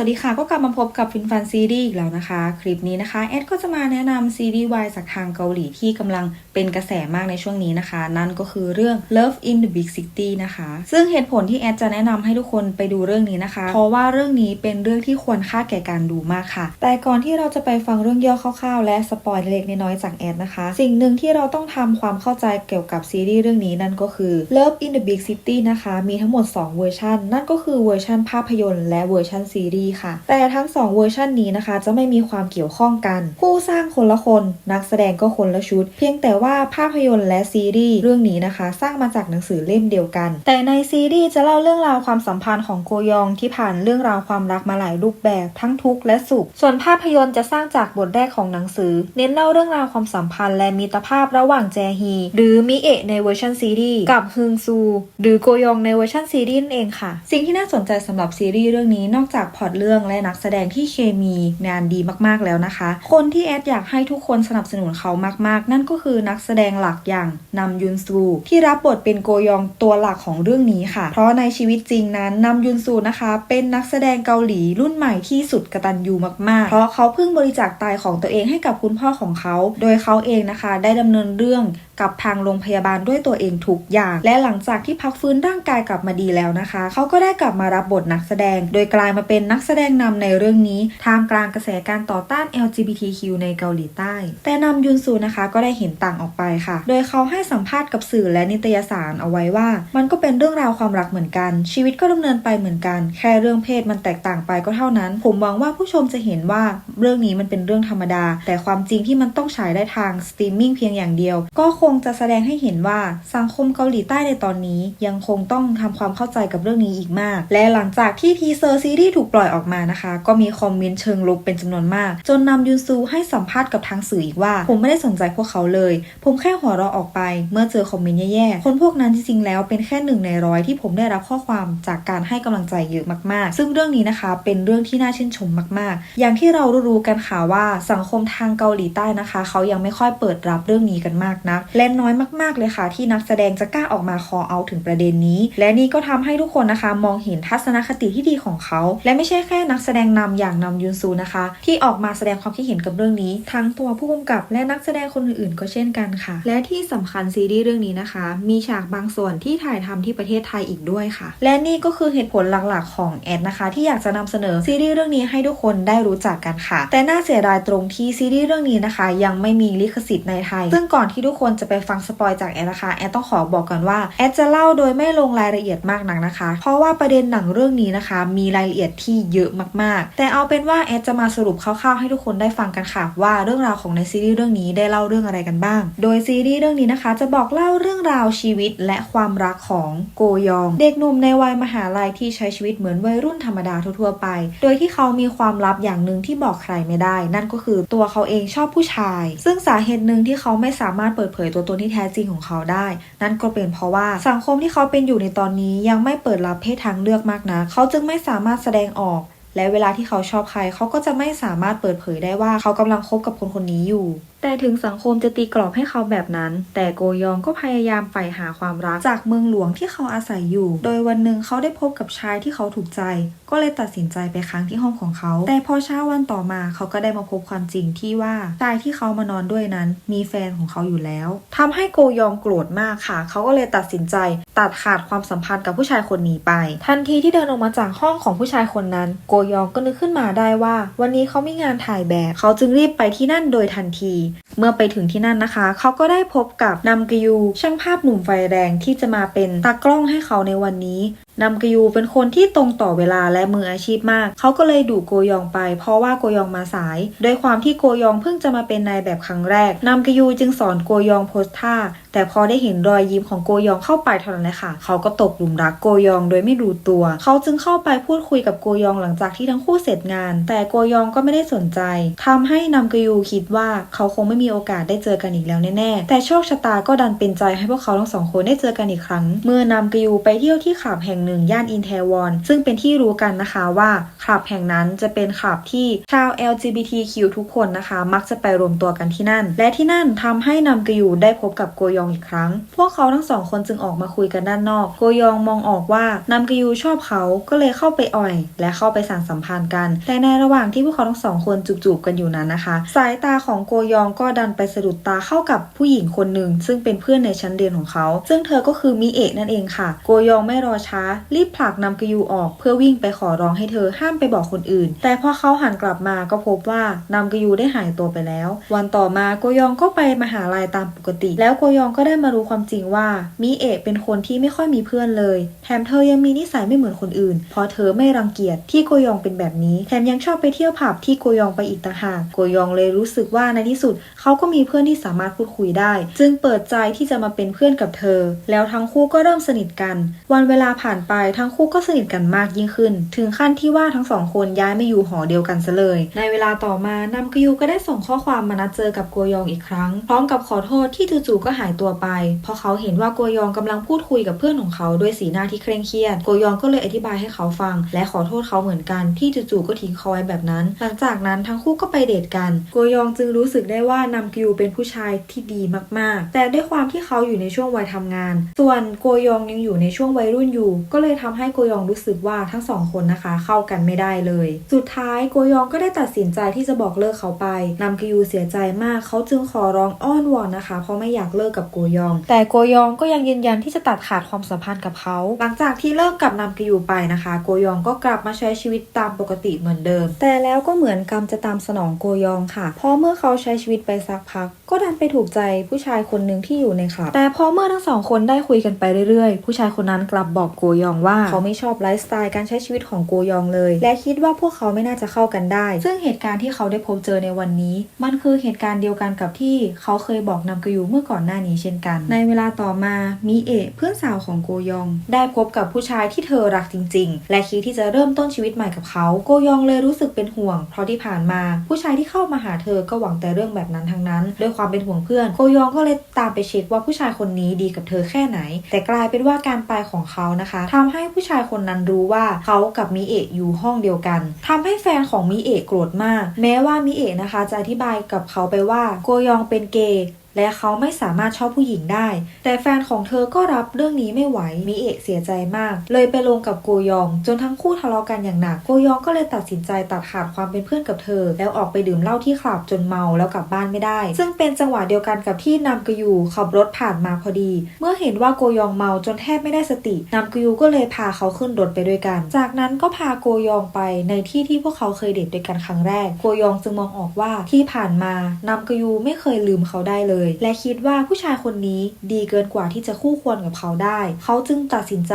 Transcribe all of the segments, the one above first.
สวัสดีค่ะก็กลับมาพบกับฟินฟันซีรีส์อีกแล้วนะคะ คลิปนี้นะคะแอดก็จะมาแนะนำซีรีส์วายจากทางเกาหลีที่กำลังเป็นกระแสมากในช่วงนี้นะคะ นั่นก็คือเรื่อง Love in the Big City นะคะ ซึ่งเหตุผลที่แอดจะแนะนำให้ทุกคนไปดูเรื่องนี้นะคะ เพราะว่าเรื่องนี้เป็นเรื่องที่ควรค่าแก่การดูมากค่ะ แต่ก่อนที่เราจะไปฟังเรื่องย่อคร่าวๆ และสปอยเล็กน้อยจากแอดนะคะ สิ่งหนึ่งที่เราต้องทำความเข้าใจเกี่ยวกับซีรีส์เรื่องนี้นั่นก็คือ Love in the Big City นะคะมีทั้งหมด 2 เวอร์ชันนั่นก็คือเวอร์ชันภาพยนตร์และเวอร์ชันซีรีส์ค่ะ แต่ทั้ง 2 เวอร์ชันนี้นะคะ จะไม่มีความเกี่ยวข้องกัน ผู้สร้างคนละคน นักแสดงก็คนละชุด เพียงแต่ว่าภาพยนตร์และซีรีส์เรื่องนี้นะคะ สร้างมาจากหนังสือเล่มเดียวกัน แต่ในซีรีส์จะเล่าเรื่องราวความสัมพันธ์ของโกยองที่ผ่านเรื่องราวความรักมาหลายรูปแบบทั้งทุกข์และสุข ส่วนภาพยนตร์จะสร้างจากบทแรกของหนังสือ เน้นเล่าเรื่องราวความสัมพันธ์ และมิตรภาพระหว่างแจฮี หรือมิเอะในเวอร์ชันซีรีส์กับฮึงซู หรือโกยองในเวอร์ชันซีรีส์นั่นเองค่ะ สิ่งที่น่าสนใจสำหรับซีรีส์เรื่องนี้นอกจากพล็อตเรื่องและนักแสดงที่เคมีงานดีมากๆแล้วนะคะ คนที่แอดอยากให้ทุกคนสนับสนุนเขามากๆ นั่นก็คือนักแสดงหลักอย่างนำยุนซู ที่รับบทเป็นโกยองตัวหลักของเรื่องนี้ค่ะ เพราะในชีวิตจริงนั้นนำยุนซูนะคะ เป็นนักแสดงเกาหลีรุ่นใหม่ที่สุดกตัญญูมากๆ เพราะเขาเพิ่งบริจาคไตของตัวเองให้กับคุณพ่อของเขา โดยเขาเองนะคะ ได้ดำเนินเรื่อง กับทางโรงพยาบาลด้วยตัวเองทุกอย่าง และหลังจากที่พักฟื้นร่างกายกลับมาดีแล้วนะคะ เขาก็ได้กลับมารับบทนักแสดง โดยกลายมาเป็นนักแสดงนำในเรื่องนี้ท่ามกลางกระแสการต่อต้าน LGBTQ ในเกาหลีใต้ แต่นำยุนซูนะคะก็ได้เห็นต่างออกไปค่ะ โดยเขาให้สัมภาษณ์กับสื่อและนิตยสารเอาไว้ว่า มันก็เป็นเรื่องราวความรักเหมือนกัน ชีวิตก็ดำเนินไปเหมือนกัน แค่เรื่องเพศมันแตกต่างไปก็เท่านั้น ผมหวังว่าผู้ชมจะเห็นว่าเรื่องนี้มันเป็นเรื่องธรรมดา แต่ความจริงที่มันต้องฉายได้ทางสตรีมมิ่งเพียงอย่างเดียว ก็คงงจะแสดงให้เห็นว่าสังคมเกาหลีใต้ในตอนนี้ยังคงต้องทำความเข้าใจกับเรื่องนี้อีกมาก และหลังจากที่ทีเซอร์ซีรีส์ถูกปล่อยออกมานะคะ ก็มีคอมเมนต์เชิงลบเป็นจำนวนมาก จนนำยุนซูให้สัมภาษณ์กับทางสื่ออีกว่า ผมไม่ได้สนใจพวกเขาเลย ผมแค่หัวเราะออกไป เมื่อเจอคอมเมนต์แย่ๆคนพวกนั้นจริงๆแล้วเป็นแค่หนึ่งในร้อยที่ผมได้รับข้อความจากการให้กำลังใจเยอะมากๆ ซึ่งเรื่องนี้นะคะเป็นเรื่องที่น่าชื่นชมมากๆ อย่างที่เรารู้ๆกันค่ะว่าสังคมทางเกาหลีใต้นะคะ เขายังไม่ค่อยเปิดรับเรื่องนี้กันมากนักและน้อยมากๆเลยค่ะ ที่นักแสดงจะกล้าออกมาคอเอาถึงประเด็นนี้ และนี่ก็ทำให้ทุกคนนะคะ มองเห็นทัศนคติที่ดีของเขา และไม่ใช่แค่นักแสดงนำอย่างนำยุนซูนะคะ ที่ออกมาแสดงความคิดเห็นกับเรื่องนี้ ทั้งตัวผู้กำกับและนักแสดงคนอื่นๆ ก็เช่นกันค่ะ และที่สำคัญซีรีส์เรื่องนี้นะคะ มีฉากบางส่วนที่ถ่ายทำที่ประเทศไทยอีกด้วยค่ะ และนี่ก็คือเหตุผลหลักๆของแอดนะคะ ที่อยากจะนำเสนอซีรีส์เรื่องนี้ให้ทุกคนได้รู้จักกันค่ะ แต่น่าเสียดายตรงที่ซีรีส์เรื่องนี้นะคะ ยังไม่มีลิขสิทธิ์ในไทย ซึ่งก่อนที่ทุกคนจะไปฟังสปอยจากแอดนะคะแอดต้องขอบอกก่อนว่าแอดจะเล่าโดยไม่ลงรายละเอียดมากนักนะคะ เพราะว่าประเด็นหนังเรื่องนี้นะคะ มีรายละเอียดที่เยอะมากๆ แต่เอาเป็นว่าแอดจะมาสรุปคร่าวๆให้ทุกคนได้ฟังกันค่ะ ว่าเรื่องราวของในซีรีส์เรื่องนี้ได้เล่าเรื่องอะไรกันบ้าง โดยซีรีส์เรื่องนี้นะคะ จะบอกเล่าเรื่องราวชีวิตและความรักของโกยอง เด็กหนุ่มในวัยมหาลัยที่ใช้ชีวิตเหมือนวัยรุ่นธรรมดาทั่วๆไป โดยที่เขามีความลับอย่างหนึ่งที่บอกใครไม่ได้ นั่นก็คือตัวเขาเองชอบผู้ชาย ซึ่งสาเหตุหนึ่งที่เขาไม่สามารถเปิดเผยตัวตนที่แท้จริงของเขาได้ นั่นก็เป็นเพราะว่าสังคมที่เขาเป็นอยู่ในตอนนี้ยังไม่เปิดรับเพศทางเลือกมากนะเขาจึงไม่สามารถแสดงออกและเวลาที่เขาชอบใคร เขาก็จะไม่สามารถเปิดเผยได้ว่าเขากำลังคบกับคนคนนี้อยู่แต่ถึงสังคมจะตีกรอบให้เขาแบบนั้น แต่โกยองก็พยายามใฝ่หาความรัก จากเมืองหลวงที่เขาอาศัยอยู่ โดยวันหนึ่งเขาได้พบกับชายที่เขาถูกใจ ก็เลยตัดสินใจไปค้างที่ห้องของเขา แต่พอเช้าวันต่อมาเขาก็ได้มาพบความจริงที่ว่าชายที่เขามานอนด้วยนั้น มีแฟนของเขาอยู่แล้วทำให้โกยองโกรธมากค่ะ เขาก็เลยตัดสินใจ ตัดขาดความสัมพันธ์กับผู้ชายคนนี้ไป ทันทีที่เดินออกมาจากห้องของผู้ชายคนนั้น โกยองก็นึกขึ้นมาได้ว่า วันนี้เขามีงานถ่ายแบบ เขาจึงรีบไปที่นั่นโดยทันทีเมื่อไปถึงที่นั่นนะคะ เขาก็ได้พบกับนำกยู ช่างภาพหนุ่มไฟแรงที่จะมาเป็นตากล้องให้เขาในวันนี้นำกยูเป็นคนที่ตรงต่อเวลาและมืออาชีพมาก เขาก็เลยดูโกยองไป เพราะว่าโกยองมาสาย ด้วยความที่โกยองเพิ่งจะมาเป็นนายแบบครั้งแรกนำกยูจึงสอนโกยองโพสท่า แต่พอได้เห็นรอยยิ้มของโกยองเข้าไปเท่านั้นแหละค่ะ เขาก็ตกหลุมรักโกยองโดยไม่รู้ตัว เขาจึงเข้าไปพูดคุยกับโกยองหลังจากที่ทั้งคู่เสร็จงาน แต่โกยองก็ไม่ได้สนใจทำให้นำกยูคิดว่าเขาคงไม่มีโอกาสได้เจอกันอีกแล้วแน่ๆ แต่โชคชะตาก็ดันเป็นใจให้พวกเขาทั้งสองคนได้เจอกันอีกครั้ง เมื่อนำกยูไปเที่ยวที่คลับแห่งหนึ่งย่านอินเทวอน ซึ่งเป็นที่รู้กันนะคะว่าคลับแห่งนั้นจะเป็นคลับที่ชาว LGBTQ ทุกคนนะคะ มักจะไปรวมตัวกันที่นั่น และที่นั่นทำให้นำกยูได้พบกับโกยองอีกครั้ง พวกเขาทั้งสองคนจึงออกมาคุยกันด้านนอก โกยองมองออกว่านำกยูชอบเขาก็เลยเข้าไปอ่อย และเข้าไปสานสัมพันธ์กัน แต่ในระหว่างที่พวกเขาทั้งสองคนจูบๆกันอยู่นั้นนะคะ สายตาของโกยองก็ดันไปสะดุดตาเข้ากับผู้หญิงคนหนึ่ง ซึ่งเป็นเพื่อนในชั้นเรียนของเขา ซึ่งเธอก็คือมิเอะนั่นเองค่ะ โกยองไม่รอช้า รีบผลักนำกยูออกเพื่อวิ่งไปขอร้องให้เธอห้ามไปบอกคนอื่น แต่พอเขาหันกลับมาก็พบว่านำกยูได้หายตัวไปแล้ว วันต่อมาโกยองก็ไปมหาลัยตามปกติ แล้วโกยองก็ได้มารู้ความจริงว่ามิเอะเป็นคนที่ไม่ค่อยมีเพื่อนเลย แถมเธอยังมีนิสัยไม่เหมือนคนอื่น เพราะเธอไม่รังเกียจที่โกยองเป็นแบบนี้ แถมยังชอบไปเที่ยวผับที่โกยองไปอีกต่างหาก โกยองเลยรู้สึกว่าในที่สุดเขาก็มีเพื่อนที่สามารถพูดคุยได้ จึงเปิดใจที่จะมาเป็นเพื่อนกับเธอ แล้วทั้งคู่ก็เริ่มสนิทกัน วันเวลาผ่านไปทั้งคู่ก็สนิทกันมากยิ่งขึ้น ถึงขั้นที่ว่าทั้งสองคนย้ายมาอยู่หอเดียวกันซะเลย ในเวลาต่อมานำกยูก็ได้ส่งข้อความมานัดเจอกับโกยองอีกครั้ง พร้อมกับขอโทษที่จู่ๆก็หายตัวไป เพราะเขาเห็นว่าโกยองกำลังพูดคุยกับเพื่อนของเขาด้วยสีหน้าที่เคร่งเครียด โกยองก็เลยอธิบายให้เขาฟัง และขอโทษเขาเหมือนกันที่จู่ๆก็ทิ้งเขาไว้แบบนั้น หลังจากนั้นทั้งคู่ก็ไปเดทกัน โกยองจึงรู้สึกได้ว่านำกิวเป็นผู้ชายที่ดีมากๆ แต่ด้วยความที่เขาอยู่ในช่วงวัยทำงาน ส่วนโกยองยังอยู่ในช่วงวัยรุ่นอยู่ ก็เลยทำให้โกยองรู้สึกว่าทั้งสองคนนะคะ เข้ากันไม่ได้เลย สุดท้ายโกยองก็ได้ตัดสินใจที่จะบอกเลิกเขาไปนำกิวเสียใจมากเขาจึงขอร้องอ้อนวอนนะคะ เพราะไม่อยากเลิกกับโกยอง แต่โกยองก็ยังยืนยันที่จะตัดขาดความสัมพันธ์กับเขาหลังจากที่เลิกกับนำกิวไปนะคะ โกยองก็กลับมาใช้ชีวิตตามปกติเหมือนเดิม แต่แล้วก็เหมือนกรรมจะตามสนองโกยองค่ะเพราะเมื่อเขาใช้ชีวิตไปสักพัก ก็ดันไปถูกใจผู้ชายคนหนึ่งที่อยู่ในคลับ แต่พอเมื่อทั้งสองคนได้คุยกันไปเรื่อยๆ ผู้ชายคนนั้นกลับบอกโกยองว่าเขาไม่ชอบไลฟ์สไตล์การใช้ชีวิตของโกยองเลย และคิดว่าพวกเขาไม่น่าจะเข้ากันได้ ซึ่งเหตุการณ์ที่เขาได้พบเจอในวันนี้ มันคือเหตุการณ์เดียวกันกับที่เขาเคยบอกนำกยูเมื่อก่อนหน้านี้เช่นกัน ในเวลาต่อมามิเอะเพื่อนสาวของโกยอง ได้พบกับผู้ชายที่เธอรักจริง ๆ และคิดที่จะเริ่มต้นชีวิตใหม่กับเขาโกยองเลยรู้สึกเป็นห่วง เพราะที่ผ่านมาผู้ชายที่เข้ามาหาเธอก็หวังแต่เรื่องแบบนั้นทั้งนั้น ด้วยความเป็นห่วงเพื่อนโกยองก็เลยตามไปเช็คว่าผู้ชายคนนี้ดีกับเธอแค่ไหน แต่กลายเป็นว่าการไปของเขานะคะทำให้ผู้ชายคนนั้นรู้ว่าเขากับมิเอะอยู่ห้องเดียวกันทำให้แฟนของมิเอะโกรธมาก แม้ว่ามิเอะนะคะจะอธิบายกับเขาไปว่าโกยองเป็นเกย์และเขาไม่สามารถชอบผู้หญิงได้ แต่แฟนของเธอก็รับเรื่องนี้ไม่ไหว มิเอะเสียใจมาก เลยไปลงกับโกยอง จนทั้งคู่ทะเลาะกันอย่างหนัก โกยองก็เลยตัดสินใจตัดขาดความเป็นเพื่อนกับเธอ แล้วออกไปดื่มเหล้าที่คลับจนเมาแล้วกลับบ้านไม่ได้ ซึ่งเป็นจังหวะเดียวกันกับที่นำกยูขับรถผ่านมาพอดี เมื่อเห็นว่าโกยองเมาจนแทบไม่ได้สตินำกยูก็เลยพาเขาขึ้นรถไปด้วยกัน จากนั้นก็พาโกยองไปในที่ที่พวกเขาเคยเดทด้วยกันครั้งแรก โกยองจึงมองออกว่าที่ผ่านมานำกยูไม่เคยลืมเขาได้เลยและคิดว่าผู้ชายคนนี้ดีเกินกว่าที่จะคู่ควรกับเขาได้ เขาจึงตัดสินใจ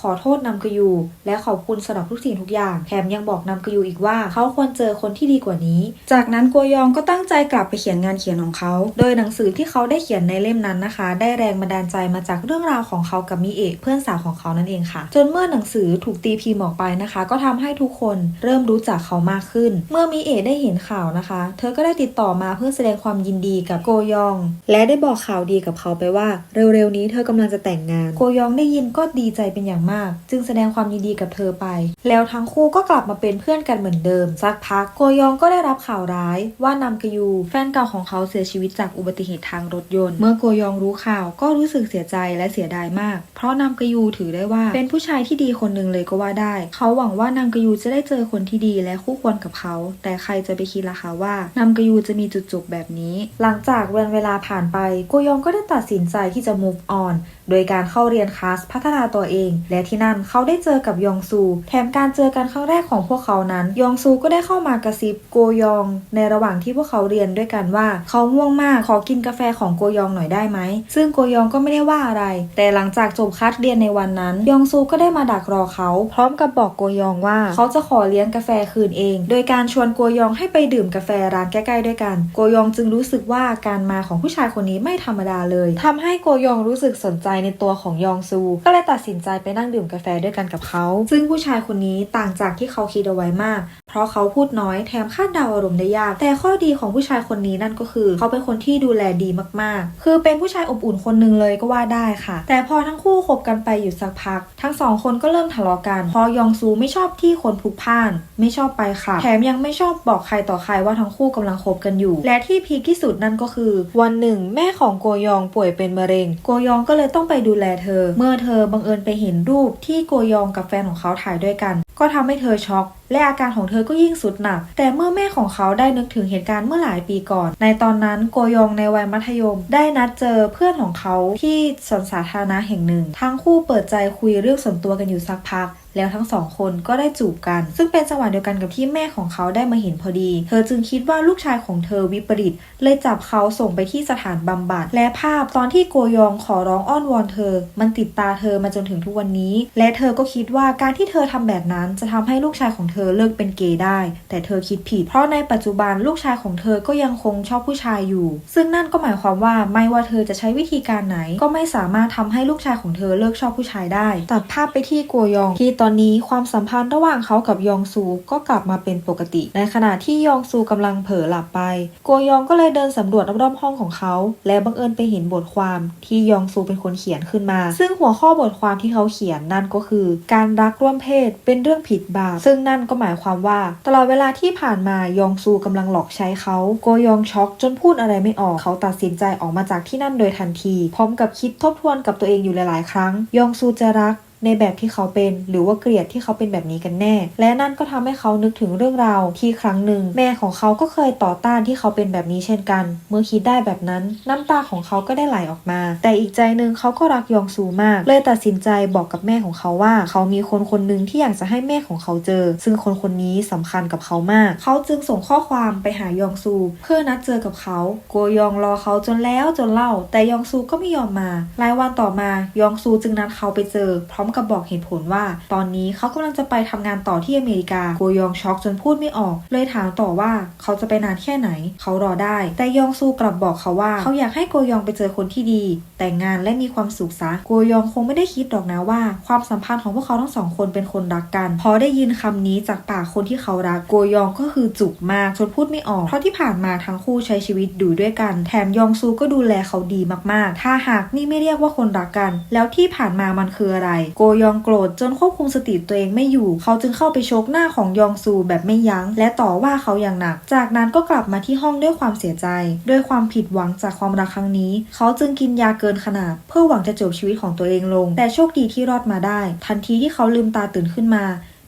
ขอโทษนำกยูและขอบคุณสำหรับทุกสิ่งทุกอย่าง แถมยังบอกนำกยูอีกว่าเขาควรเจอคนที่ดีกว่านี้ จากนั้นกัวยองก็ตั้งใจกลับไปเขียนงานเขียนของเขา โดยหนังสือที่เขาได้เขียนในเล่มนั้นนะคะ ได้แรงบันดาลใจมาจากเรื่องราวของเขากับมิเอะเพื่อนสาวของเขานั่นเองค่ะ จนเมื่อหนังสือถูกตีพิมพ์ออกไปนะคะ ก็ทำให้ทุกคนเริ่มรู้จักเขามากขึ้น เมื่อมิเอะได้เห็นข่าวนะคะ เธอก็ได้ติดต่อมาเพื่อแสดงความยินดีกับโกยองและได้บอกข่าวดีกับเขาไปว่าเร็วๆนี้เธอกำลังจะแต่งงานโกยองได้ยินก็ดีใจเป็นอย่างมาก จึงแสดงความยินดีกับเธอไป แล้วทั้งคู่ก็กลับมาเป็นเพื่อนกันเหมือนเดิม สักพักโกยองก็ได้รับข่าวร้ายว่านำกยู แฟนเก่าของเขาเสียชีวิตจากอุบัติเหตุทางรถยนต์ เมื่อโกยองรู้ข่าวก็รู้สึกเสียใจและเสียดายมาก เพราะนำกยูถือได้ว่าเป็นผู้ชายที่ดีคนหนึ่งเลยก็ว่าได้ เขาหวังว่านำกยูจะได้เจอคนที่ดีและคู่ควรกับเขา แต่ใครจะไปคิดล่ะคะว่านำกยูจะมีจุดจบแบบนี้ หลังจากวันเวลาลาผ่านไปโกยองก็ได้ตัดสินใจที่จะ move on โดยการเข้าเรียนคลาสพัฒนาตัวเอง และที่นั่นเขาได้เจอกับยองซู แถมการเจอกันครั้งแรกของพวกเขานั้น ยองซูก็ได้เข้ามากระซิบโกยอง ในระหว่างที่พวกเขาเรียนด้วยกันว่า เขาง่วงมากขอกินกาแฟของโกยองหน่อยได้ไหม ซึ่งโกยองก็ไม่ได้ว่าอะไร แต่หลังจากจบคลาสเรียนในวันนั้น ยองซูก็ได้มาดักรอเขา พร้อมกับบอกโกยองว่าเขาจะขอเลี้ยงกาแฟคืนเอง โดยการชวนโกยองให้ไปดื่มกาแฟร้านใกล้ๆด้วยกัน โกยองจึงรู้สึกว่าการมาของผู้ชายคนนี้ไม่ธรรมดาเลยทำให้โกยองรู้สึกสนใจในตัวของยองซู ก็เลยตัดสินใจไปนั่งดื่มกาแฟด้วยกันกับเขา ซึ่งผู้ชายคนนี้ต่างจากที่เขาคิดเอาไว้มาก เพราะเขาพูดน้อยแถมคาดเดาอารมณ์ได้ยาก แต่ข้อดีของผู้ชายคนนี้นั่นก็คือ เขาเป็นคนที่ดูแลดีมากๆ คือเป็นผู้ชายอบอุ่นคนหนึ่งเลยก็ว่าได้ค่ะ แต่พอทั้งคู่คบกันไปอยู่สักพัก ทั้งสองคนก็เริ่มทะเลาะกันเพอยองซูไม่ชอบที่คนพลุกพล่าน ไม่ชอบไปค่ะ แถมยังไม่ชอบบอกใครต่อใครว่าทั้งคู่กำลังคบกันอยู่ และที่พีคที่สุดนั่นก็คือ วันหนึ่ง แม่ของโกยองป่วยเป็นมะเร็ง โกยองก็เลยต้องไปดูแลเธอ เมื่อเธอบังเอิญไปเห็นรูปที่โกยองกับแฟนของเขาถ่ายด้วยกัน ก็ทำให้เธอช็อก และอาการของเธอก็ยิ่งสุดหนัก แต่เมื่อแม่ของเขาได้นึกถึงเหตุการณ์เมื่อหลายปีก่อน ในตอนนั้นโกยองในวัยมัธยม ได้นัดเจอเพื่อนของเขาที่สวนสาธารณะแห่งหนึ่ง ทั้งคู่เปิดใจคุยเรื่องส่วนตัวกันอยู่สักพักแล้วทั้งสองคนก็ได้จูบกัน ซึ่งเป็นจังหวะเดียวกันกับที่แม่ของเขาได้มาเห็นพอดี เธอจึงคิดว่าลูกชายของเธอวิปริต เลยจับเขาส่งไปที่สถานบำบัด และภาพตอนที่โกยองขอร้องอ้อนวอนเธอ มันติดตาเธอมาจนถึงทุกวันนี้ และเธอก็คิดว่าการที่เธอทำแบบนั้นจะทำให้ลูกชายของเธอเลิกเป็นเกย์ได้ แต่เธอคิดผิด เพราะในปัจจุบันลูกชายของเธอก็ยังคงชอบผู้ชายอยู่ ซึ่งนั่นก็หมายความว่าไม่ว่าเธอจะใช้วิธีการไหน ก็ไม่สามารถทำให้ลูกชายของเธอเลิกชอบผู้ชายได้ ตัดภาพไปที่โกยองที่ตอนนี้ความสัมพันธ์ระหว่างเขากับยองซูก็กลับมาเป็นปกติ ในขณะที่ยองซูกำลังเผลอหลับไปโกยองก็เลยเดินสำรวจรอบๆห้องของเขา และบังเอิญไปเห็นบทความที่ยองซูเป็นคนเขียนขึ้นมา ซึ่งหัวข้อบทความที่เขาเขียนนั่นก็คือ การรักร่วมเพศเป็นเรื่องผิดบาปซึ่งนั่นก็หมายความว่า ตลอดเวลาที่ผ่านมายองซูกำลังหลอกใช้เขาโกยองช็อกจนพูดอะไรไม่ออกเขาตัดสินใจออกมาจากที่นั่นโดยทันที พร้อมกับคิดทบทวนกับตัวเองอยู่หลาย ๆ ครั้ง ยองซูจะรัก ในแบบที่เขาเป็น หรือว่าเกลียดที่เขาเป็นแบบนี้กันแน่ และนั่นก็ทำให้เขานึกถึงเรื่องราวที่ครั้งหนึ่ง แม่ของเขาก็เคยต่อต้านที่เขาเป็นแบบนี้เช่นกัน เมื่อคิดได้แบบนั้น น้ำตาของเขาก็ได้ไหลออกมา แต่อีกใจหนึ่งเขาก็รักยองซูมาก เลยตัดสินใจบอกกับแม่ของเขาว่า เขามีคนคนหนึ่งที่อยากจะให้แม่ของเขาเจอ ซึ่งคนคนนี้สำคัญกับเขามาก เขาจึงส่งข้อความไปหายองซู เพื่อนัดเจอกับเขาโกยองรอเขาจนแล้วจนเล่า แต่ยองซูก็ไม่ยอมมาหลายวันต่อมายองซูจึงนัดเขาไปเจอพร้อมกับบอกเหตุผลว่า ตอนนี้เขากำลังจะไปทำงานต่อที่อเมริกาโกยองช็อกจนพูดไม่ออก เลยถามต่อว่าเขาจะไปนานแค่ไหน เขารอได้ แต่ยองซูกลับบอกเขาว่า เขาอยากให้โกยองไปเจอคนที่ดี แต่งงานและมีความสุขซะโกยองคงไม่ได้คิดหรอกนะว่า ความสัมพันธ์ของพวกเขาทั้งสองคนเป็นคนรักกันพอได้ยินคำนี้จากปากคนที่เขารักโกยองก็คือจุกมากจนพูดไม่ออก เพราะที่ผ่านมาทั้งคู่ใช้ชีวิตอยู่ด้วยกัน แถมยองซูก็ดูแลเขาดีมากๆ ถ้าหากนี่ไม่เรียกว่าคนรักกัน แล้วที่ผ่านมามันคืออะไรโกยองโกรธจนควบคุมสติตัวเองไม่อยู่ เขาจึงเข้าไปชกหน้าของยองซูแบบไม่ยัง้ง และต่อว่าเขาอย่างหนัก จากนั้นก็กลับมาที่ห้องด้วยความเสียใจ ด้วยความผิดหวังจากความรักครั้งนี้ เขาจึงกินยาเกินขนาด เพื่อหวังจะจบชีวิตของตัวเองลง แต่โชคดีที่รอดมาได้ ทันทีที่เขาลืมตาตื่นขึ้นมา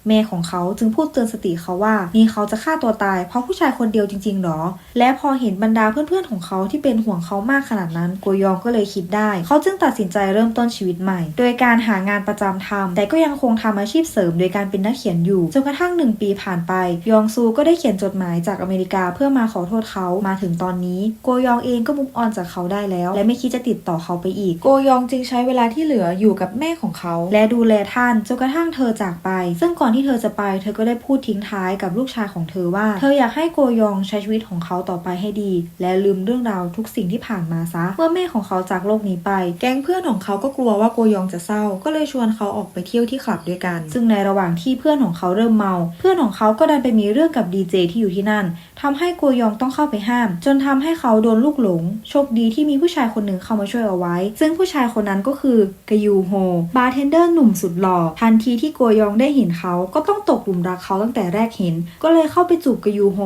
แม่ของเขาจึงพูดเตือนสติเขาว่า นี่เขาจะฆ่าตัวตายเพราะผู้ชายคนเดียวจริงๆหรอ และพอเห็นบรรดาเพื่อนๆของเขาที่เป็นห่วงเขามากขนาดนั้นโกยองก็เลยคิดได้ เขาจึงตัดสินใจเริ่มต้นชีวิตใหม่ โดยการหางานประจำทำแต่ก็ยังคงทำอาชีพเสริม โดยการเป็นนักเขียนอยู่จนกระทั่งหนึ่งปีผ่านไป ยองซูก็ได้เขียนจดหมายจากอเมริกาเพื่อมาขอโทษเขามาถึงตอนนี้โกยองเองก็มุกออนจากเขาได้แล้ว และไม่คิดจะติดต่อเขาไปอีกโกยองจึงใช้เวลาที่เหลืออยู่กับแม่ของเขา และดูแลท่านจนกระทั่งเธอจากไป ซึ่งก่อนที่เธอจะไป เธอก็ได้พูดทิ้งท้ายกับลูกชายของเธอว่า เธออยากให้โกยองใช้ชีวิตของเขาต่อไปให้ดี และลืมเรื่องราวทุกสิ่งที่ผ่านมาซะ เมื่อแม่ของเขาจากโลกนี้ไป แก๊งเพื่อนของเขาก็กลัวว่าโกยองจะเศร้า ก็เลยชวนเขาออกไปเที่ยวที่คลับด้วยกัน ซึ่งในระหว่างที่เพื่อนของเขาเริ่มเมา เพื่อนของเขาก็ดันไปมีเรื่องกับดีเจที่อยู่ที่นั่นทำให้โกยองต้องเข้าไปห้าม จนทำให้เขาโดนลูกหลง โชคดีที่มีผู้ชายคนหนึ่งเข้ามาช่วยเอาไว้ ซึ่งผู้ชายคนนั้นก็คือกยูโฮ บาร์เทนเดอร์หนุ่มสุดหล่อ ทันทีที่โกยองได้เห็นเขาก็ต้องตกหลุมรักเขาตั้งแต่แรกเห็น ก็เลยเข้าไปจูบกยูโฮ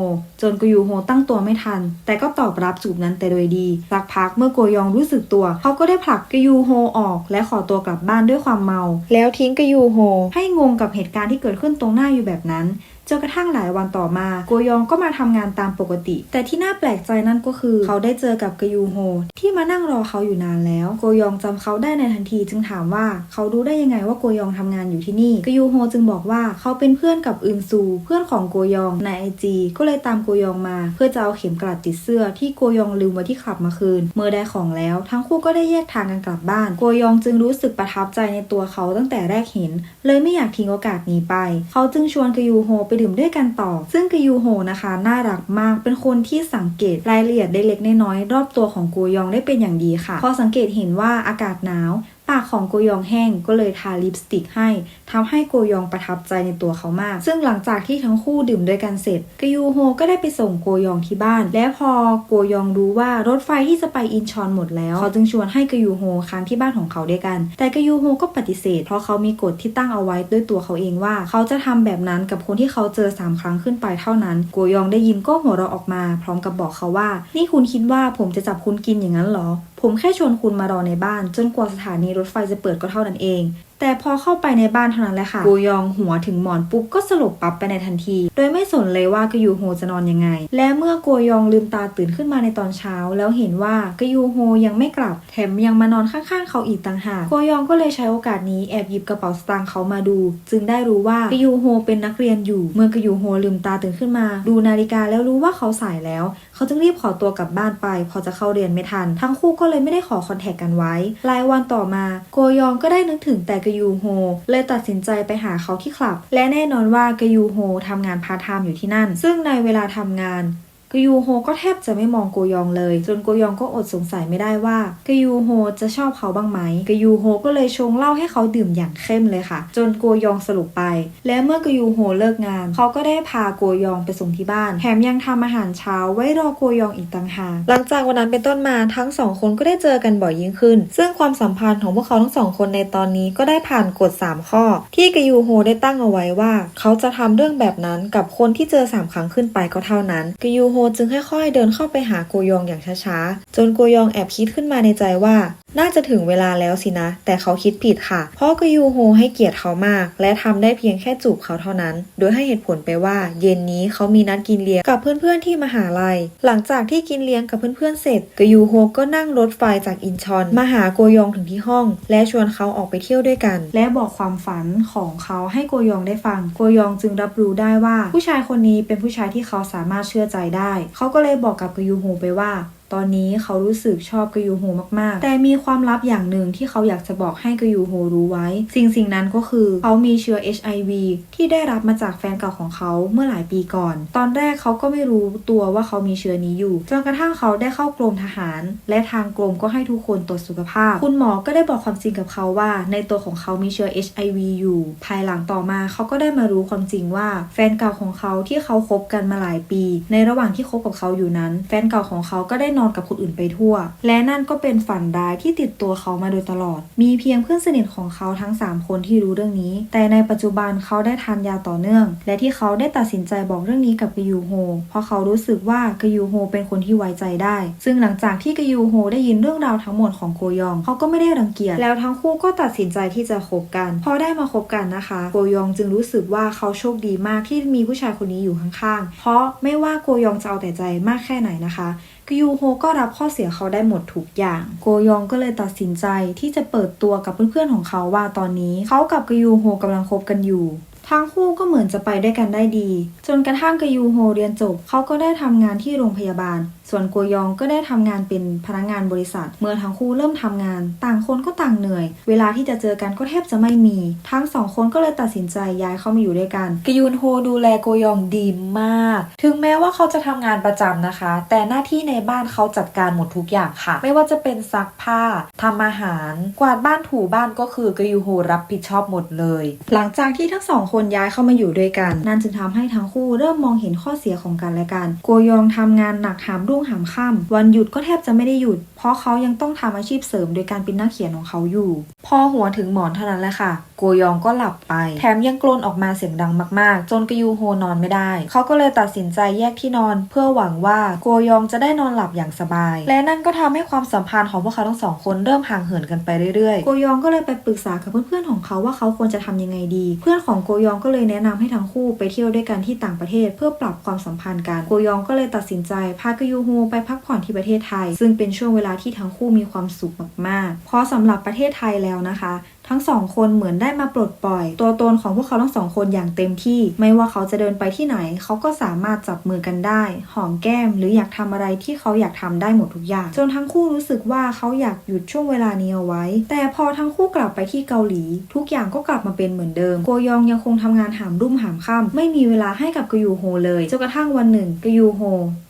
จนกยูโฮตั้งตัวไม่ทัน แต่ก็ตอบรับจูบนั้นแต่โดยดีสักพักเมื่อโกยองรู้สึกตัว เขาก็ได้ผลักกยูโฮออก และขอตัวกลับบ้านด้วยความเมา แล้วทิ้งกยูโฮ ให้งงกับเหตุการณ์ที่เกิดขึ้นตรงหน้าอยู่แบบนั้น จนกระทั่งหลายวันต่อมาโกยองก็มาทำงานตามปกติ แต่ที่น่าแปลกใจนั่นก็คือ เขาได้เจอกับกยูโฮ ที่มานั่งรอเขาอยู่นานแล้วโกยองจำเขาได้ในทันที จึงถามว่าเขารู้ได้ยังไงว่าโกยองทำงานอยู่ที่นี่กยูโฮจึงบอกว่าเขาเป็นเพื่อนกับอึนซูเพื่อนของโกยองในไอจีก็เลยตามโกยองมา เพื่อจะเอาเข็มกลัดติดเสื้อที่โกยองลืมไว้ที่ขับมาคืน เมื่อได้ของแล้ว ทั้งคู่ก็ได้แยกทางกันกลับบ้านโกยองจึงรู้สึกประทับใจในตัวเขาตั้งแต่แรกเห็น เลยไม่อยากทิ้งโอกาสนี้ไป เขาจึงชวนกยูโฮไปดื่มด้วยกันต่อ ซึ่งกยูโฮนะคะ น่ารักมากเป็นคนที่สังเกตรายละเอียดเล็กๆน้อยๆรอบตัวของกูยองได้เป็นอย่างดีค่ะ พอสังเกตเห็นว่าอากาศหนาว ปากของโกยองแห้งก็เลยทาลิปสติกให้ทำให้โกยองประทับใจในตัวเขามาก ซึ่งหลังจากที่ทั้งคู่ดื่มด้วยกันเสร็จกยูโฮก็ได้ไปส่งโกยองที่บ้าน และพอโกยองรู้ว่ารถไฟที่จะไปอินชอนหมดแล้ว เขาจึงชวนให้กยูโฮค้างที่บ้านของเขาด้วยกัน แต่กยูโฮก็ปฏิเสธ เพราะเขามีกฎที่ตั้งเอาไว้ด้วยตัวเขาเองว่า เขาจะทำแบบนั้นกับคนที่เขาเจอสามครั้งขึ้นไปเท่านั้นโกยองได้ยินก็หัวเราะออกมา พร้อมกับบอกเขาว่า นี่คุณคิดว่าผมจะจับคุณกินอย่างนั้นหรอ ผมแค่ชวนคุณมารอในบ้าน จนกว่าสถานีรถไฟจะเปิดก็เท่านั้นเอง แต่พอเข้าไปในบ้านเท่านั้นแหละค่ะโกยองหัวถึงหมอนปุ๊บก็สลบปั๊บไปในทันที โดยไม่สนเลยว่ากยูโฮจะนอนยังไง และเมื่อโกยองลืมตาตื่นขึ้นมาในตอนเช้า แล้วเห็นว่ากยูโฮยังไม่กลับ แถมยังมานอนข้างๆ เขาอีกต่างหากโกยองก็เลยใช้โอกาสนี้แอบหยิบกระเป๋าสตางค์เขามาดู จึงได้รู้ว่ากยูโฮเป็นนักเรียนอยู่ เมื่อกยูโฮลืมตาตื่นขึ้นมา ดูนาฬิกาแล้วรู้ว่าเขาสายแล้ว เขาจึงรีบขอตัวกลับบ้านไป พอจะเข้าเรียนไม่ทัน ทั้งคู่ก็เลยไม่ได้ขอคอนแทคกันไว้ รายวันต่อมาโกยองก็ได้นึกถึงแต่กยูโฮเลยตัดสินใจไปหาเขาที่คลับ และแน่นอนว่ากยูโฮทำงานพาร์ทไทม์อยู่ที่นั่น ซึ่งในเวลาทำงาน กยูโฮก็แทบจะไม่มองโกยองเลย จนโกยองก็อดสงสัยไม่ได้ว่ากยูโฮจะชอบเขาบ้างไหมกยูโฮก็เลยชงเหล้าให้เขาดื่มอย่างเข้มเลยค่ะ จนโกยองสรุปไป และเมื่อกยูโฮเลิกงาน เขาก็ได้พาโกยองไปส่งที่บ้าน แถมยังทำอาหารเช้าไว้รอโกยองอีกต่างหากหลังจากวันนั้นเป็นต้นมาทั้งสองคนก็ได้เจอกันบ่อยยิ่งขึ้น ซึ่งความสัมพันธ์ของพวกเขาทั้งสองคนในตอนนี้ก็ได้ผ่านกฎ 3 ข้อ ที่กยูโฮได้ตั้งเอาไว้ว่า เขาจะทำเรื่องแบบนั้นกับคนที่เจอสามครั้งขึ้นไปก็เท่านั้นกยูโฮจึงค่อยๆ เดินเข้าไปหาโกยองอย่างช้าๆ จนโกยองแอบคิดขึ้นมาในใจว่า น่าจะถึงเวลาแล้วสินะ แต่เขาคิดผิดค่ะ เพราะกยูโฮให้เกียรติเขามาก และทำได้เพียงแค่จูบเขาเท่านั้น โดยให้เหตุผลไปว่า เย็นนี้เขามีนัดกินเลี้ยงกับเพื่อนๆที่มหาลัย หลังจากที่กินเลี้ยงกับเพื่อนๆเสร็จกยูโฮก็นั่งรถไฟจากอินชอนมาหาโกยองถึงที่ห้อง และชวนเขาออกไปเที่ยวด้วยกัน และบอกความฝันของเขาให้โกยองได้ฟัง โกยองจึงรับรู้ได้ว่า ผู้ชายคนนี้เป็นผู้ชายที่เขาสามารถเชื่อใจได้เขาก็เลยบอกกับกยูโฮไปว่า ตอนนี้เขารู้สึกชอบกยูโฮมาก ๆ แต่มีความลับอย่างหนึ่งที่เขาอยากจะบอกให้กยูโฮรู้ไว้ สิ่งสิ่งนั้นก็คือเขามีเชื้อ HIV ที่ได้รับมาจากแฟนเก่าของเขาเมื่อหลายปีก่อน ตอนแรกเขาก็ไม่รู้ตัวว่าเขามีเชื้อนี้อยู่จนกระทั่งเขาได้เข้ากรมทหาร และทางกรมก็ให้ทุกคนตรวจสุขภาพ คุณหมอก็ได้บอกความจริงกับเขาว่า ในตัวของเขามีเชื้อ HIV อยู่ ภายหลังต่อมาเขาก็ได้มารู้ความจริงว่า แฟนเก่าของเขาที่เขาคบกันมาหลายปี ในระหว่างที่คบกับเขาอยู่นั้น แฟนเก่าของเขาก็ได้นอนกับคนอื่นไปทั่ว และนั่นก็เป็นฝันร้ายที่ติดตัวเขามาโดยตลอด มีเพียงเพื่อนสนิทของเขาทั้ง 3 คนที่รู้เรื่องนี้ แต่ในปัจจุบันเขาได้ทานยาต่อเนื่อง และที่เขาได้ตัดสินใจบอกเรื่องนี้กับกยูโฮ เพราะเขารู้สึกว่ากยูโฮเป็นคนที่ไว้ใจได้ ซึ่งหลังจากที่กยูโฮได้ยินเรื่องราวทั้งหมดของโกยอง เขาก็ไม่ได้รังเกียจ แล้วทั้งคู่ก็ตัดสินใจที่จะคบกัน พอได้มาคบกันนะคะ โกยองจึงรู้สึกว่าเขาโชคดีมากที่มีผู้ชายคนนี้อยู่ข้างๆ เพราะไม่ว่าโกยองจะเอาแต่ใจมากแค่ไหนนะคะ กยูโฮก็รับข้อเสียเขาได้หมดทุกอย่าง โกยองก็เลยตัดสินใจที่จะเปิดตัวกับเพื่อนๆของเขาว่าตอนนี้เขากับกยูโฮกำลังคบกันอยู่ทั้งคู่ก็เหมือนจะไปด้วยกันได้ดี จนกระทั่งกยูโฮเรียนจบ เขาก็ได้ทำงานที่โรงพยาบาล ส่วนโกยองก็ได้ทำงานเป็นพนักงานบริษัท เมื่อทั้งคู่เริ่มทำงาน ต่างคนก็ต่างเหนื่อย เวลาที่จะเจอกันก็แทบจะไม่มี ทั้งสองคนก็เลยตัดสินใจย้ายเข้ามาอยู่ด้วยกันกยูนโฮดูแลโกยองดีมาก ถึงแม้ว่าเขาจะทำงานประจำนะคะ แต่หน้าที่ในบ้านเขาจัดการหมดทุกอย่างค่ะ ไม่ว่าจะเป็นซักผ้าทำอาหาร กวาดบ้านถูบ้านก็คือกยูโฮรับผิดชอบหมดเลย หลังจากที่ทั้งสองคนย้ายเข้ามาอยู่ด้วยกันนั่นจึงทำให้ทั้งคู่เริ่มมองเห็นข้อเสียของกันและกันโกยองทำงานหนักหามรุ่งหามค่ำวันหยุดก็แทบจะไม่ได้หยุด เพราะเขายังต้องทำอาชีพเสริมโดยการเป็นนักเขียนของเขาอยู่ พอหัวถึงหมอนเท่านั้นแหละค่ะ โกยองก็หลับไป แถมยังกรนออกมาเสียงดังมากๆ จนกยูโฮนอนไม่ได้ เขาก็เลยตัดสินใจแยกที่นอน เพื่อหวังว่าโกยองจะได้นอนหลับอย่างสบาย และนั่นก็ทำให้ความสัมพันธ์ของพวกเขาทั้งสองคนเริ่มห่างเหินกันไปเรื่อยๆ โกยองก็เลยไปปรึกษากับเพื่อนๆของเขาว่าเขาควรจะทำยังไงดี เพื่อนของโกยองก็เลยแนะนำให้ทั้งคู่ไปเที่ยวด้วยกันที่ต่างประเทศ เพื่อปรับความสัมพันธ์กัน โกยองก็เลยตัดสินใจพากยูโฮไปพักผ่อนที่ประเทศไทย ซึ่งเป็นช่วงเวลาที่ทั้งคู่มีความสุขมากๆ เพราะสำหรับประเทศไทยแล้วนะคะ ทั้งสองคนเหมือนได้มาปลดปล่อย ตัวตนของพวกเขาทั้งสองคนอย่างเต็มที่ ไม่ว่าเขาจะเดินไปที่ไหน เขาก็สามารถจับมือกันได้ หอมแก้ม หรืออยากทำอะไรที่เขาอยากทำได้หมดทุกอย่าง จนทั้งคู่รู้สึกว่าเขาอยากหยุดช่วงเวลานี้เอาไว้ แต่พอทั้งคู่กลับไปที่เกาหลี ทุกอย่างก็กลับมาเป็นเหมือนเดิม โกยองยังคงทำงานหามรุ่มหามค่ำไม่มีเวลาให้กับกยูโฮเลยจนกระทั่งวันหนึ่งกยูโฮ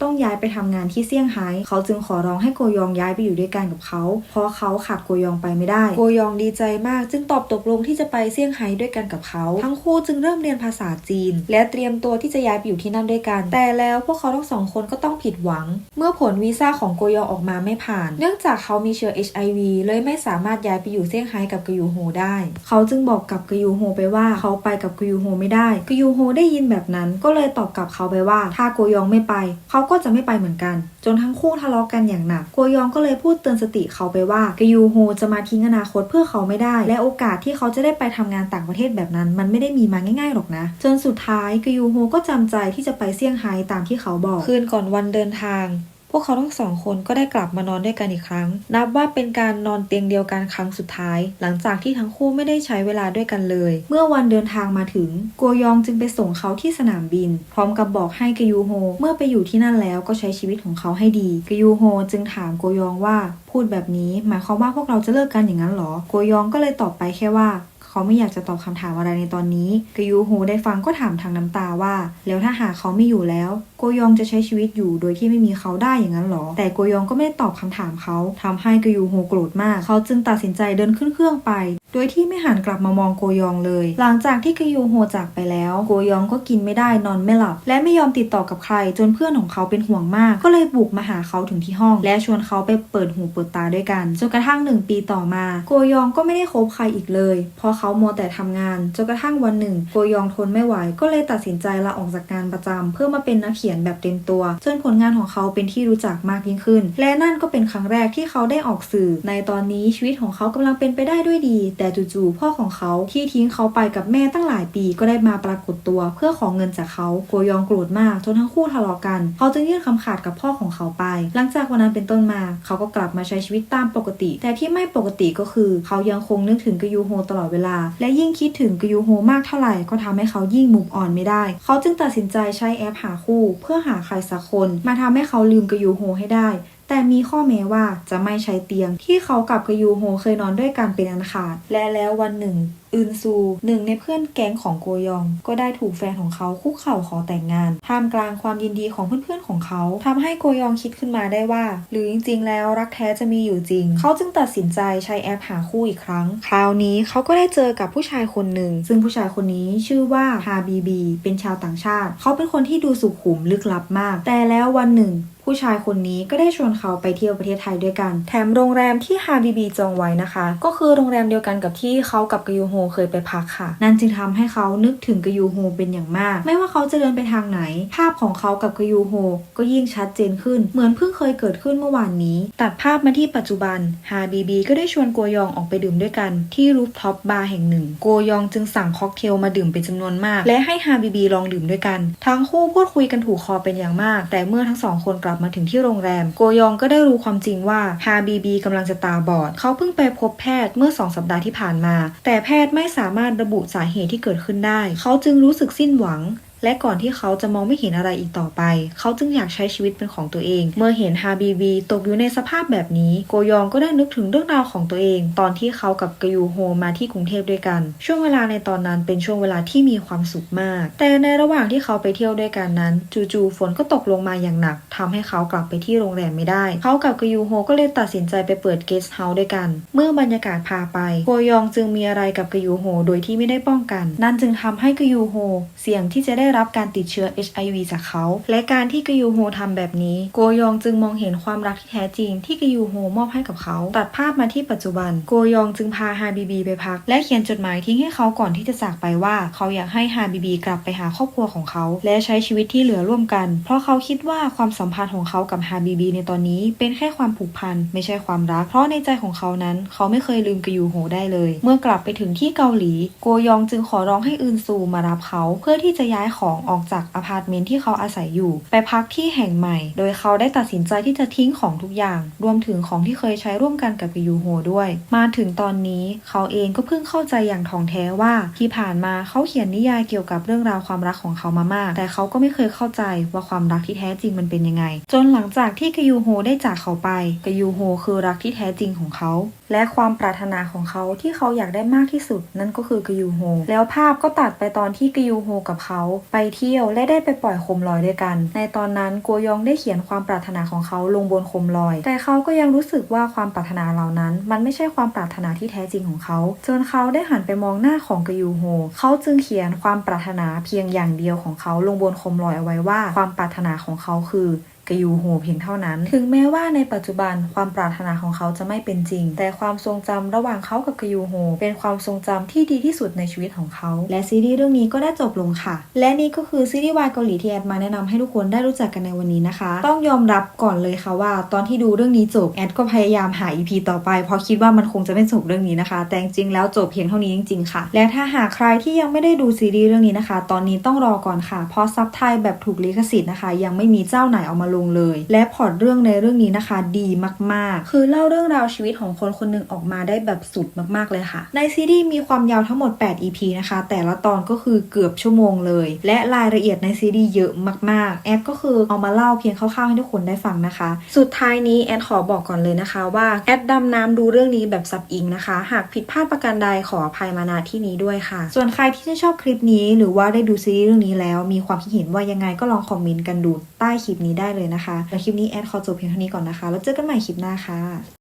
ต้องย้ายไปทำงานที่เซี่ยงไฮ้เขาจึงขอร้องให้โกยองย้ายไปอยู่ด้วยกันกับเขาเพราะเขาขาดโกยองไปไม่ได้ โกยองดีใจมากจึงตอบตกลงที่จะไปเซี่ยงไฮ้ด้วยกันกับเขา ทั้งคู่จึงเริ่มเรียนภาษาจีน และเตรียมตัวที่จะย้ายไปอยู่ที่นั่นด้วยกัน แต่แล้วพวกเขาทั้งสองคนก็ต้องผิดหวัง เมื่อผลวีซ่าของโกยองออกมาไม่ผ่าน เนื่องจากเขามีเชื้อ HIV เลยไม่สามารถย้ายไปอยู่เซี่ยงไฮ้กับกยูโฮได้ เขาจึงบอกกับกยูโฮไปว่าเขาไปกับกยูโฮไม่ได้กยูโฮได้ยินแบบนั้นก็เลยตอบกลับเขาไปว่า ถ้าโกยองไม่ไป เขาก็จะไม่ไปเหมือนกัน จนทั้งคู่ทะเลาะกันอย่างหนักควยองก็เลยพูดเตือนสติเขาไปว่ากยูโฮจะมาทิ้งอนาคตเพื่อเขาไม่ได้ และโอกาสที่เขาจะได้ไปทำงานต่างประเทศแบบนั้น มันไม่ได้มีมาง่ายๆหรอกนะ จนสุดท้ายกยูโฮก็จำใจที่จะไปเซี่ยงไฮ้ตามที่เขาบอก คืนก่อนวันเดินทาง วกเขาทั้งสองคนก็ได้กลับมานอนด้วยกันอีกครั้ง นับว่าเป็นการนอนเตียงเดียวกันครั้งสุดท้าย หลังจากที่ทั้งคู่ไม่ได้ใช้เวลาด้วยกันเลย เมื่อวันเดินทางมาถึงโกยองจึงไปส่งเขาที่สนามบิน พร้อมกับบอกให้กยูโฮ เมื่อไปอยู่ที่นั่นแล้วก็ใช้ชีวิตของเขาให้ดี กยูโฮจึงถามโกยองว่าพูดแบบนี้ หมายความว่าพวกเราจะเลิกกันอย่างนั้นหรอโกยองก็เลยตอบไปแค่ว่า เขาไม่อยากจะตอบคำถามอะไรในตอนนี้กยูโฮได้ฟังก็ถามทางน้ำตาว่า แล้วถ้าหากเขาไม่อยู่แล้ว โกยองจะใช้ชีวิตอยู่โดยที่ไม่มีเขาได้อย่างนั้นหรอ แต่โกยองก็ไม่ได้ตอบคำถามเขาทำให้กยูโฮโกรธมาก เขาจึงตัดสินใจเดินขึ้นเครื่องไป โดยที่ไม่หันกลับมามองโกยองเลย หลังจากที่กยูโฮจากไปแล้ว โกยองก็กินไม่ได้นอนไม่หลับ และไม่ยอมติดต่อกับใคร จนเพื่อนของเขาเป็นห่วงมาก ก็เลยบุกมาหาเขาถึงที่ห้อง และชวนเขาไปเปิดหูเปิดตาด้วยกันจนกระทั่งหนึ่งปีต่อมา โกยองก็ไม่ได้คบใครอีกเลยเพราะเขามัวแต่ทำงาน จนกระทั่งวันหนึ่งโกยองทนไม่ไหว ก็เลยตัดสินใจลาออกจากงานประจำเพื่อมาเป็นนักเขียนแบบเต็มตัว จนผลงานของเขาเป็นที่รู้จักมากยิ่งขึ้น และนั่นก็เป็นครั้งแรกที่เขาได้ออกสื่อ ในตอนนี้ชีวิตของเขากำลังเป็นไปได้ด้วยดี แต่จู่ๆพ่อของเขาที่ทิ้งเขาไปกับแม่ตั้งหลายปีก็ได้มาปรากฏตัว เพื่อขอเงินจากเขาโกยองโกรธมากจนทั้งคู่ทะเลาะกัน เขาจึงยื่นคำขาดกับพ่อของเขาไป หลังจากวันนั้นเป็นต้นมา เขาก็กลับมาใช้ชีวิตตามปกติ แต่ที่ไม่ปกติก็คือ เขายังคงนึกถึงกยูโฮตลอดเวลาและยิ่งคิดถึงกยูโฮมากเท่าไหร่ก็ทำให้เขายิ่งมุกอ่อนไม่ได้ เขาจึงตัดสินใจใช้แอปหาคู่ เพื่อหาใครสักคน มาทำให้เขาลืมกยูโฮให้ได้ แต่มีข้อแม้ว่าจะไม่ใช้เตียงที่เขากับกยูโฮเคยนอนด้วยกันเป็นอันขาด และแล้ววันหนึ่งอึนซูหนึ่งในเพื่อนแก๊งของโกยอง ก็ได้ถูกแฟนของเขาคุกเข่าขอแต่งงานท่ามกลางความยินดีของเพื่อนๆของเขาทำให้โกยองคิดขึ้นมาได้ว่า หรือจริงๆ แล้วรักแท้จะมีอยู่จริง เขาจึงตัดสินใจใช้แอปหาคู่อีกครั้ง คราวนี้เขาก็ได้เจอกับผู้ชายคนหนึ่ง ซึ่งผู้ชายคนนี้ชื่อว่าฮาบีบีเป็นชาวต่างชาติ เขาเป็นคนที่ดูสุขุมลึกลับมาก แต่แล้ววันหนึ่ง ผู้ชายคนนี้ก็ได้ชวนเขาไปเที่ยวประเทศไทยด้วยกัน แถมโรงแรมที่ฮาบีบีจองไว้นะคะ ก็คือโรงแรมเดียวกันกับที่เขากับกยูโฮเคยไปพักค่ะ นั่นจึงทำให้เขานึกถึงกยูโฮเป็นอย่างมาก ไม่ว่าเขาจะเดินไปทางไหน ภาพของเขากับกยูโฮก็ยิ่งชัดเจนขึ้น เหมือนเพิ่งเคยเกิดขึ้นเมื่อวานนี้ ตัดภาพมาที่ปัจจุบันฮาบีบีก็ได้ชวนโกยองออกไปดื่มด้วยกัน ที่รูฟท็อปบาร์แห่งหนึ่ง โกยองจึงสั่งค็อกเทลมาดื่มเป็นจำนวนมาก และให้ฮาบีบีลองดื่มด้วยกัน ทั้งคู่พูดคุยกันถูกคอเป็นอย่างมาก แต่เมื่อทั้งสองคนกลับมาถึงที่โรงแรม โกยองก็ได้รู้ความจริงว่าฮาบีบีกำลังจะตาบอด เขาเพิ่งไปพบแพทย์เมื่อสองสัปดาห์ที่ผ่านมา แต่แพทย์ไม่สามารถระบุสาเหตุที่เกิดขึ้นได้ เขาจึงรู้สึกสิ้นหวัง และก่อนที่เขาจะมองไม่เห็นอะไรอีกต่อไป เขาจึงอยากใช้ชีวิตเป็นของตัวเอง เมื่อเห็นฮาบีบีตกอยู่ในสภาพแบบนี้ โกยองก็ได้นึกถึงเรื่องราวของตัวเอง ตอนที่เขากับกยูโฮมาที่กรุงเทพด้วยกัน ช่วงเวลาในตอนนั้นเป็นช่วงเวลาที่มีความสุขมาก แต่ในระหว่างที่เขาไปเที่ยวด้วยกันนั้นจู่ๆฝนก็ตกลงมาอย่างหนักทำให้เขากลับไปที่โรงแรมไม่ได้ เขากับกยูโฮก็เลยตัดสินใจไปเปิดเกสต์เฮาส์ด้วยกัน เมื่อบรรยากาศพาไป โกยองจึงมีอะไรกับกยูโฮโดยที่ไม่ได้ป้องกัน นั่นจึงทำให้กยูโฮเสี่ยงที่จะได้รับการติดเชื้อ HIV จากเขา และการที่กยูโฮทำแบบนี้ โกยองจึงมองเห็นความรักที่แท้จริงที่กยูโฮมอบให้กับเขา ตัดภาพมาที่ปัจจุบัน โกยองจึงพาฮาบีบีไปพัก และเขียนจดหมายทิ้งให้เขาก่อนที่จะจากไปว่า เขาอยากให้ฮาบีบีกลับไปหาครอบครัวของเขา และใช้ชีวิตที่เหลือร่วมกัน เพราะเขาคิดว่าความสัมพันธ์ของเขากับฮาบีบีในตอนนี้เป็นแค่ความผูกพันไม่ใช่ความรัก เพราะในใจของเขานั้น เขาไม่เคยลืมกยูโฮได้เลย เมื่อกลับไปถึงที่เกาหลี โกยองจึงขอร้องให้อึนซูมารับเขาเพื่อที่จะย้ายของของออกจากอพาร์ตเมนต์ที่เขาอาศัยอยู่ ไปพักที่แห่งใหม่ โดยเขาได้ตัดสินใจที่จะทิ้งของทุกอย่าง รวมถึงของที่เคยใช้ร่วมกันกับกยูโฮด้วย มาถึงตอนนี้เขาเองก็เพิ่งเข้าใจอย่างท่องแท้ว่าที่ผ่านมาเขาเขียนนิยายเกี่ยวกับเรื่องราวความรักของเขามามาก แต่เขาก็ไม่เคยเข้าใจว่าความรักที่แท้จริงมันเป็นยังไง จนหลังจากที่กยูโฮได้จากเขาไปกยูโฮคือรักที่แท้จริงของเขา และความปรารถนาของเขาที่เขาอยากได้มากที่สุด นั่นก็คือกยูโฮแล้วภาพก็ตัดไปตอนที่กยูโฮกับเขาไปเที่ยวและได้ไปปล่อยโคมลอยด้วยกัน ในตอนนั้นกัวยองได้เขียนความปรารถนาของเขาลงบนโคมลอย แต่เขาก็ยังรู้สึกว่าความปรารถนาเหล่านั้น มันไม่ใช่ความปรารถนาที่แท้จริงของเขา จนเขาได้หันไปมองหน้าของกยูโฮ เขาจึงเขียนความปรารถนาเพียงอย่างเดียวของเขาลงบนโคมลอยเอาไว้ว่า ความปรารถนาของเขาคือ กยูโฮเพียงเท่านั้น ถึงแม้ว่าในปัจจุบันความปรารถนาของเขาจะไม่เป็นจริง แต่ความทรงจำระหว่างเขากับกยูโฮเป็นความทรงจำที่ดีที่สุดในชีวิตของเขา และซีรีส์เรื่องนี้ก็ได้จบลงค่ะ และนี่ก็คือซีรีส์วายเกาหลีที่แอดมาแนะนำให้ทุกคนได้รู้จักกันในวันนี้นะคะ ต้องยอมรับก่อนเลยค่ะว่า ตอนที่ดูเรื่องนี้จบแอดก็พยายามหา EP ต่อไปเพราะคิดว่ามันคงจะไม่จบเรื่องนี้นะคะ แต่จริงแล้วจบเพียงเท่านี้จริง ๆ ค่ะ และถ้าหากใครที่ยังไม่ได้ดูซีรีส์เรื่องนี้นะคะ ตอนนี้ต้องรอก่อนค่ะ เพราะซับไทยแบบถูกลิขสิทธิ์นะคะ ยังไม่มีเจ้าไหนเอามาลงเลย และพล็อตเรื่องในเรื่องนี้นะคะ ดีมากๆ คือเล่าเรื่องราวชีวิตของคนคนหนึ่งออกมาได้แบบสุดมากๆเลยค่ะ ในซีรีส์มีความยาวทั้งหมด 8 EP นะคะ แต่ละตอนก็คือเกือบชั่วโมงเลย และรายละเอียดในซีรีส์เยอะมากๆ แอดก็คือเอามาเล่าเพียงคร่าวๆให้ทุกคนได้ฟังนะคะ สุดท้ายนี้แอดขอบอกก่อนเลยนะคะ ว่าแอดดำน้ำดูเรื่องนี้แบบซับอิงนะคะ หากผิดพลาดประการใดขออภัยมาณที่นี้ด้วยค่ะ ส่วนใครที่ชื่นชอบคลิปนี้หรือว่าได้ดูซีรีส์เรื่องนี้แล้ว มีความคิดเห็นว่ายังไงก็ลองคอมเมนต์กันดูใต้คลิปนี้ได้เลยเลยนะคะแล้วคลิปนี้แอดขอจบเพียงเท่านี้ก่อนนะคะ แล้วเจอกันใหม่คลิปหน้าค่ะ